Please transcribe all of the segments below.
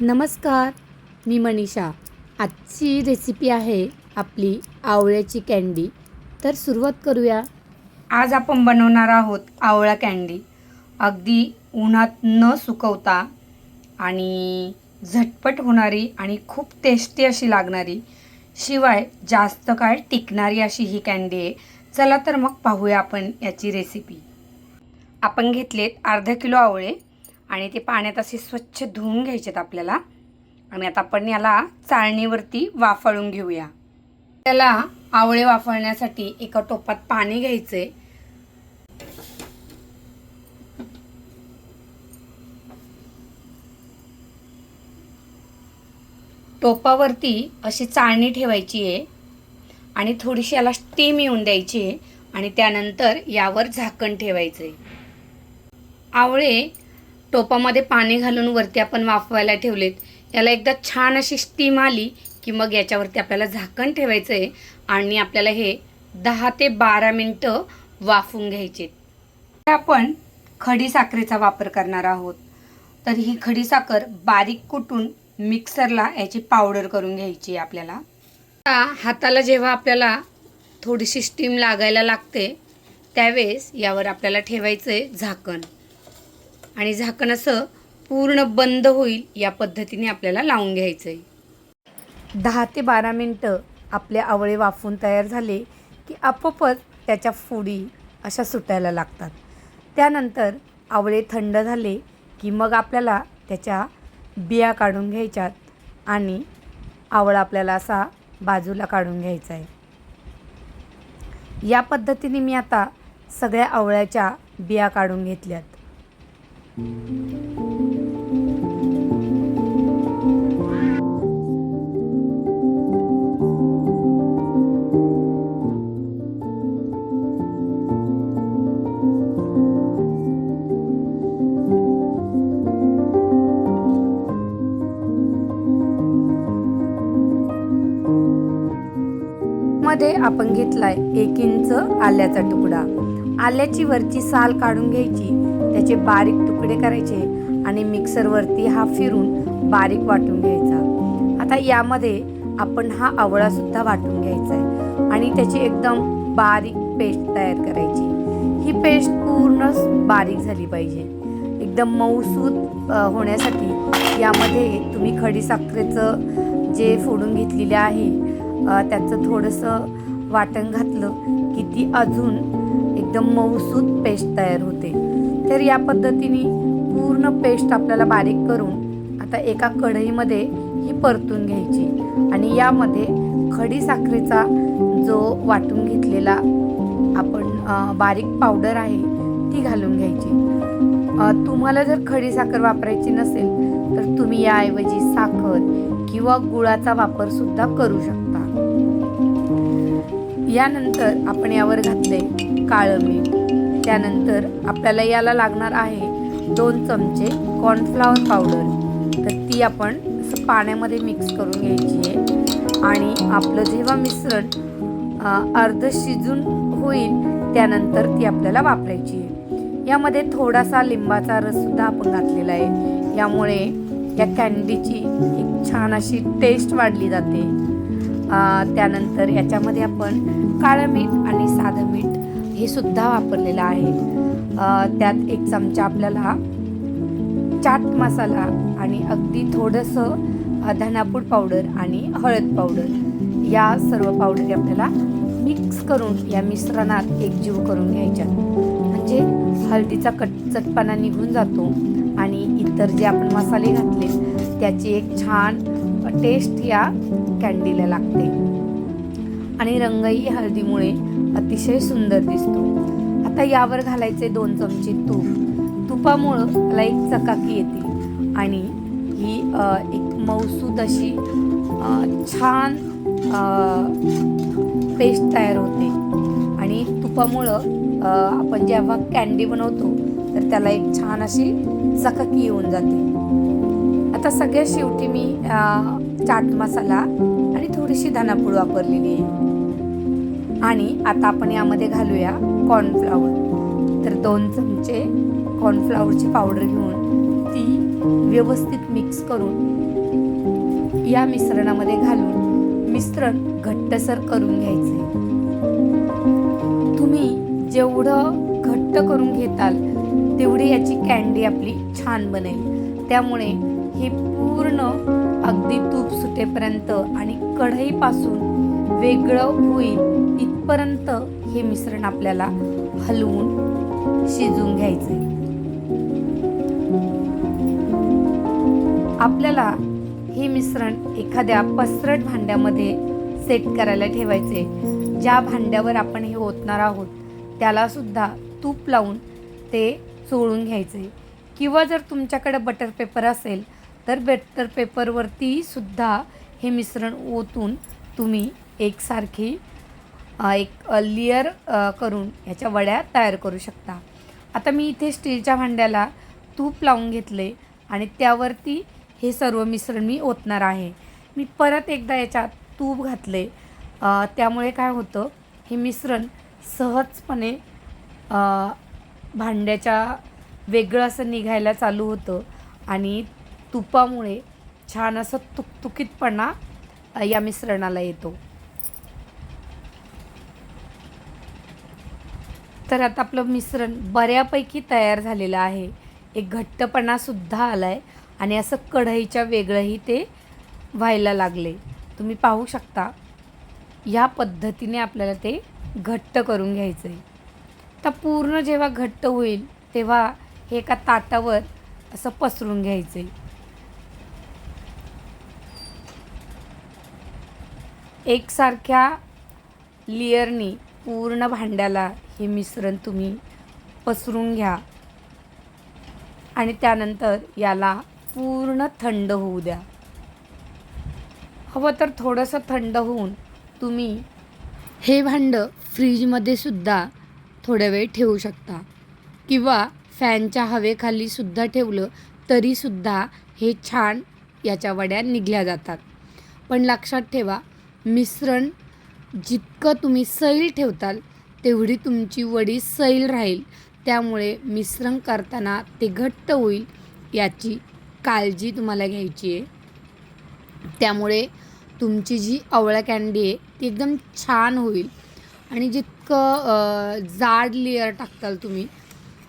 नमस्कार मी मनीषा. आजची रेसिपी आहे आपली आवळ्याची कँडी तर सुरुवात करूया. आज आपण बनवणार आहोत आवळा कँडी अगदी उन्हात न सुकवता आणि झटपट होणारी आणि खूप टेस्टी अशी लागणारी. शिवाय जास्त काळ टिकणारी अशी ही कँडी आहे. चला तर मग पाहूया आपण याची रेसिपी आपण घेतलेत अर्धा किलो आवळे. आणि ते पाण्यात असे स्वच्छ धुवून घ्यायचेत आपल्याला. आणि आता आपण याला चाळणीवरती वाफळून घेऊया. त्याला आवळे वाफळण्यासाठी एका टोपात पाणी घ्यायचे टोपावरती अशी चाळणी ठेवायची आहे. आणि थोडीशी याला स्टीम येऊन द्यायची आहे. आणि त्यानंतर यावर झाकण ठेवायचे आवळे टोपामध्ये पाणी घालून वरती आपण वाफवायला ठेवलेत. याला एकदा छान अशी स्टीम आली की मग याच्यावरती आपल्याला झाकण ठेवायचं आहे आणि आपल्याला हे दहा ते बारा मिनटं वाफून घ्यायचे. आपण खडी साखरेचा वापर करणार आहोत. तर ही खडी साखर बारीक कुटून मिक्सरला याची पावडर करून घ्यायची आहे आपल्याला. आता हाताला जेव्हा आपल्याला थोडीशी स्टीम लागायला लागते त्यावेळेस यावर आपल्याला ठेवायचं आहे झाकण. आणि झाकण असं पूर्ण बंद होईल या पद्धतीने आपल्याला लावून घ्यायचं आहे दहा ते बारा मिनटं आपले आवळे वाफून तयार झाले की आपोआपच त्याच्या फोडी अशा सुटायला लागतात. त्यानंतर आवळे थंड झाले की मग आपल्याला त्याच्या बिया काढून घ्यायच्यात आणि आवळा आपल्याला असा बाजूला काढून घ्यायचा आहे या पद्धतीने मी आता सगळ्या आवळ्याच्या बिया काढून घेतल्यात. मध्ये आपण घेतलाय एक इंच आल्याचा तुकडा. आल्याची वरची साल काढून घ्यायची. त्याचे बारीक तुकडे करायचे आणि मिक्सरवरती हा फिरून बारीक वाटून घ्यायचा. आता यामध्ये आपण हा आवळासुद्धा वाटून घ्यायचा आहे आणि त्याची एकदम बारीक पेस्ट तयार करायची. ही पेस्ट पूर्ण बारीक झाली पाहिजे. एकदम मऊसूद होण्यासाठी यामध्ये तुम्ही खडीसाखरेचं जे फोडून घेतलेले आहे त्याचं थोडंसं वाटण घातलं की ती अजून एकदम मऊसूद पेस्ट तयार होते. तर या पद्धतीने पूर्ण पेस्ट आपल्याला बारीक करून आता एका कढईमध्ये ही परतून घ्यायची. आणि यामध्ये खडी साखरेचा जो वाटून घेतलेला आपण बारीक पावडर आहे ती घालून घ्यायची. तुम्हाला जर खडी साखर वापरायची नसेल तर तुम्ही याऐवजी साखर किंवा गुळाचा वापर सुद्धा करू शकता. यानंतर आपण यावर घातले काळं मीठ. त्यानंतर आपल्याला याला लागणार आहे दोन चमचे कॉर्नफ्लॉवर पावडर तर ती आपण असं पाण्यामध्ये मिक्स करून घ्यायची आहे. आणि आपलं जेव्हा मिश्रण अर्ध शिजून होईल त्यानंतर ती आपल्याला वापरायची आहे. यामध्ये थोडासा लिंबाचा रससुद्धा आपण घातलेला आहे. यामुळे या कॅन्डीची एक छान अशी टेस्ट वाढली जाते. त्यानंतर याच्यामध्ये आपण काळं मीठ आणि साधं मीठ हे सुद्धा वापरलेलं आहे. त्यात एक चमचा आपल्याला चाट मसाला आणि अगदी थोडंसं धनापूड पावडर आणि हळद पावडर या सर्व पावडर आपल्याला मिक्स करून या मिश्रणात एकजीव करून घ्यायच्या. म्हणजे हळदीचा कट चटपणा निघून जातो आणि इतर जे आपण मसाले घातले त्याची एक छान टेस्ट या कॅन्डीला लागते. आणि रंगही हळदीमुळे अतिशय सुंदर दिसतो. आता यावर घालायचे दोन चमचे तूप. तुपामुळं त्याला एक चकाकी येते. आणि ही एक मऊसूद अशी छान पेस्ट तयार होते. आणि तुपामुळं आपण जेव्हा कॅन्डी बनवतो तर त्याला एक छान अशी चकाकी येऊन जाते. आता सगळ्यात शेवटी मी चाट मसाला आणि थोडीशी धनापूड वापरलेली आहे. आणि आता आपण यामध्ये घालूया कॉर्नफ्लावर तर दोन चमचे कॉर्नफ्लावरची पावडर घेऊन ती व्यवस्थित मिक्स करून या मिश्रणामध्ये घालून मिश्रण घट्टसर करून घ्यायचे. तुम्ही जेवढं घट्ट करून घेताल तेवढी याची कॅन्डी आपली छान बनेल. त्यामुळे हे पूर्ण अगदी तूप सुटेपर्यंत आणि कढईपासून वेगळं होईल इथपर्यंत हे मिश्रण आपल्याला हलवून शिजवून घ्यायचे आपल्याला हे मिश्रण एखाद्या पसरट भांड्यामध्ये सेट करायला ठेवायचे ज्या भांड्यावर आपण हे ओतणार आहोत त्याला सुद्धा तूप लावून ते चोळून घ्यायचे किंवा जर तुमच्याकडे बटर पेपर असेल तर बेटर पेपरवरती सुद्धा हे मिश्रण ओतून तुम्ही एकसारखी एक लेअर करून ह्याच्या वड्या तयार करू शकता. आता मी इथे स्टीलच्या भांड्याला तूप लावून घेतले आणि त्यावरती हे सर्व मिश्रण मी ओतणार आहे. मी परत एकदा याच्यात तूप घातले. त्यामुळे काय होतं हे मिश्रण सहजपणे भांड्याच्या वेगळं असं निघायला चालू होतं आणि तुपामुळे छान असं तुकतुकीतपणा या मिश्रणाला येतो. तर आता आपलं मिश्रण बऱ्यापैकी तयार झालेलं आहे. एक घट्टपणासुद्धा आला आहे आणि असं कढईच्या वेगळंही ते व्हायला लागले. तुम्ही पाहू शकता ह्या पद्धतीने आपल्याला ते घट्ट करून घ्यायचं आहे तर पूर्ण जेव्हा घट्ट होईल तेव्हा हे एका ताटावर असं पसरून घ्यायचं आहे एकसारख्या लेअरनी पूर्ण भांड्याला हे मिश्रण तुम्ही पसरून घ्या. आणि त्यानंतर याला पूर्ण थंड होऊ द्या. हवं तर थोडंसं थंड होऊन तुम्ही हे भांडं फ्रीजमध्ये सुद्धा थोड्या वेळ ठेवू शकता. किंवा फॅनच्या हवेखाली सुद्धा ठेवलं तरीसुद्धा हे छान याच्या वड्या निघल्या जातात. पण लक्षात ठेवा मिश्रण जितकं तुम्ही सैल ठेवताल तेवढी तुमची वडी सैल राहील. त्यामुळे मिश्रण करताना ते घट्ट होईल याची काळजी तुम्हाला घ्यायची आहे. त्यामुळे तुमची जी आवळा कँडी आहे ती एकदम छान होईल. आणि जितकं जाड लेअर टाकताल तुम्ही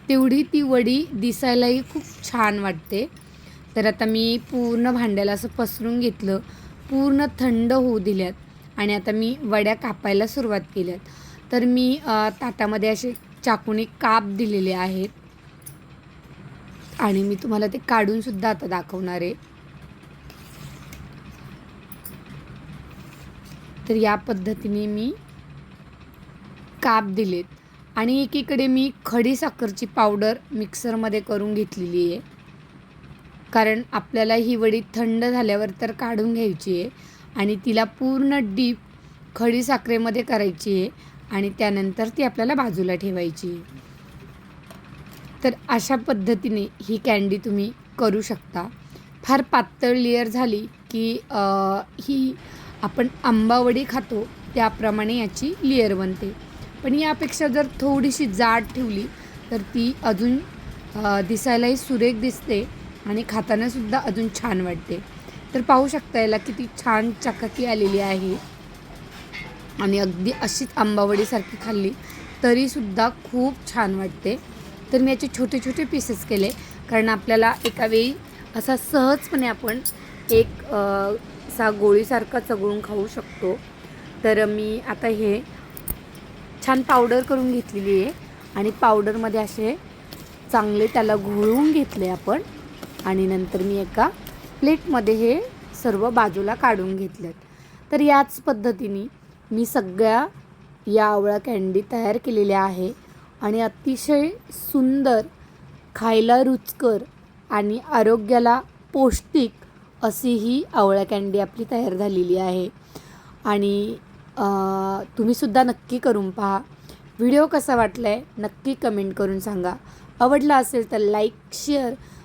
तेवढी ती वडी दिसायलाही खूप छान वाटते. तर आता मी पूर्ण भांड्याला असं पसरून घेतलं. पूर्ण थंड होऊ दिल्यात. आणि आता मी वड्या कापायला सुरुवात केल्यात तर मी ताटामध्ये असे चाकूने काप दिलेले आहेत. आणि मी तुम्हाला ते काढून सुद्धा आता दाखवणार आहे. तर या पद्धतीने मी काप दिलेत. आणि एकीकडे मी खडी साखरची पावडर मिक्सरमध्ये करून घेतलेली आहे. कारण आपल्याला ही वडी थंड झाल्यावर तर काढून घ्यायची आहे. आणि तिला पूर्ण डीप खडी साखरेमध्ये करायची आहे आणि त्यानंतर ती आपल्याला बाजूला ठेवायची आहे. तर अशा पद्धतीने ही कॅन्डी तुम्ही करू शकता. फार पातळ लेअर झाली की आ, ही आपण आंबावडी खातो त्याप्रमाणे याची लेअर बनते. पण यापेक्षा जर थोडीशी जाड ठेवली तर ती अजून दिसायलाही सुरेख दिसते आणि खातानासुद्धा अजून छान वाटते. तर पाहू शकता याला किती छान चकाकी आलेली आहे. आणि अगदी अशीच आंबावडीसारखी खाल्ली तरीसुद्धा खूप छान वाटते. तर मी याचे छोटे छोटे पीसेस केले कारण आपल्याला एका वेळी असा सहजपणे आपण एक असा गोळीसारखा चगळून खाऊ शकतो. तर मी आता हे छान पावडर करून घेतलेली आहे. आणि पावडरमध्ये असे चांगले त्याला घोळून घेतले आपण. आणि नंतर मी एका प्लेटमध्ये हे सर्व बाजूला काढून घेतलं तर याच पद्धतीने मी सगळ्या या आवळा कँडी तयार केलेल्या आहे आणि अतिशय सुंदर खायला रुचकर आणि आरोग्याला पौष्टिक अशी ही आवळा कँडी आपली तयार झालेली आहे. आणि तुम्हीसुद्धा नक्की करून पहा. व्हिडिओ कसा वाटला आहे नक्की कमेंट करून सांगा. आवडला असेल तर लाईक शेअर